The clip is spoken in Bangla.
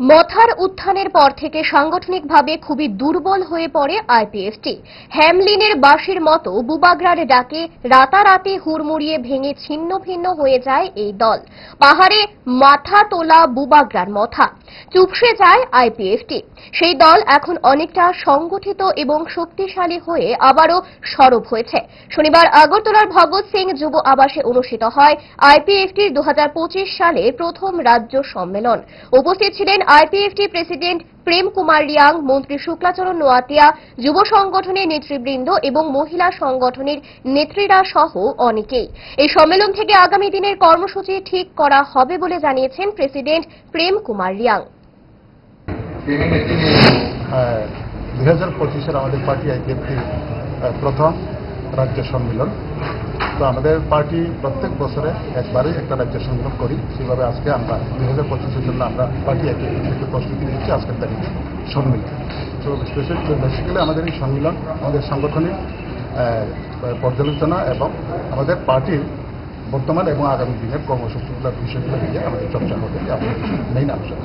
মথার উত্থানের পর থেকে সাংগঠনিকভাবে খুবই দুর্বল হয়ে পড়ে আইপিএফটি। হ্যামলিনের বাঁশির মতো বুবাগ্রার ডাকে রাতারাতি হুড়মুড়িয়ে ভেঙে ছিন্ন ভিন্ন হয়ে যায় এই দল। পাহাড়ে মাথা তোলা বুবাগ্রার মথা। চুপসে যায় আইপিএফটি। সেই দল এখন অনেকটা সংগঠিত এবং শক্তিশালী হয়ে আবারও সরব হয়েছে। শনিবার আগরতলার ভগৎ সিং যুব আবাসে অনুষ্ঠিত হয় আইপিএফটির দু হাজার পঁচিশ সালে প্রথম রাজ্য সম্মেলন। উপস্থিত ছিলেন আইপিএফটি প্রেসিডেন্ট প্রেম কুমার রিয়াং, মন্ত্রী শুক্লাচরণ নোয়াতিয়া, যুব সংগঠনের নেতৃবৃন্দ এবং মহিলা সংগঠনের নেত্রীরা সহ অনেকেই। এই সম্মেলন থেকে আগামী দিনের কর্মসূচি ঠিক করা হবে বলে জানিয়েছেন প্রেসিডেন্ট প্রেম কুমার রিয়াং। দুই হাজার পঁচিশের আমাদের পার্টি আইপিএফটি প্রথম রাজ্য সম্মেলন। তো আমাদের পার্টি প্রত্যেক বছরে একবারই একটা রাজ্য সম্মেলন করি। সেভাবে আজকে আমরা দুই হাজার পঁচিশের জন্য আমরা পার্টি থেকে প্রস্তুতি নিচ্ছি। আজকের তারিখে সম্মেলন তো বেসিক্যালি আমাদের এই সম্মেলন আমাদের সাংগঠনিক পর্যালোচনা এবং আমাদের পার্টির বর্তমান এবং আগামী দিনের কর্মসূচিগুলোর বিষয়গুলো নিয়ে আমাদের চর্চা হবে। আমাদের মেইন আলোচনা।